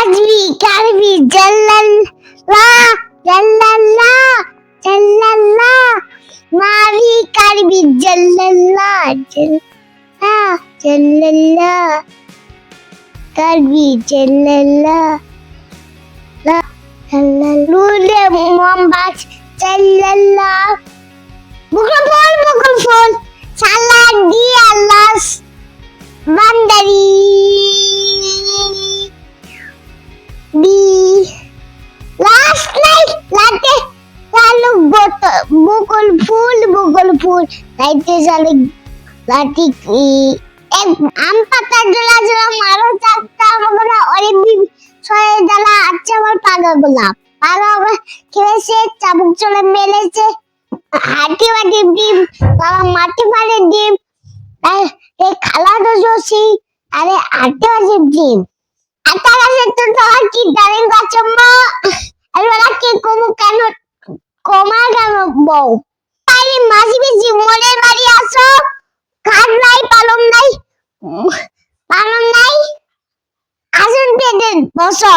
கல்வி கல்வி ஜல்லல்லா ஜல்லல்லா ஜல்லல்லா மாவி கல்வி ஜல்லல்லா ஜல்லா ஜல்லல்லா கல்வி ஜல்லல்லா ஜல்லல்லா முகம்பாஸ் ஜல்லல்லா ফুল লাইতে চালু লাটি আম পাতা জোড়া জোড়া মারো চারটা আমাকে অনেক দিন ছয় জ্বালা আচ্ছা আমার পাগল গোলাপ। পাগল খেয়েছে, চাবুক চলে মেলেছে, হাঁটি বাটি ডিম, বাবা মাটি ফাড়ে ডিম খালা তো জোশি, আরে আটে বাজে ডিম। আটা গাছে তো তোমার কি দাঁড়িয়ে গাছ, মা? আর ওরা কি কমু কেন, কমা কেন বউ? বেশি মনের বাড়ি আসো। কাজ নাই পালন নাই? পালং নাই? আসুন পেটেন বসো।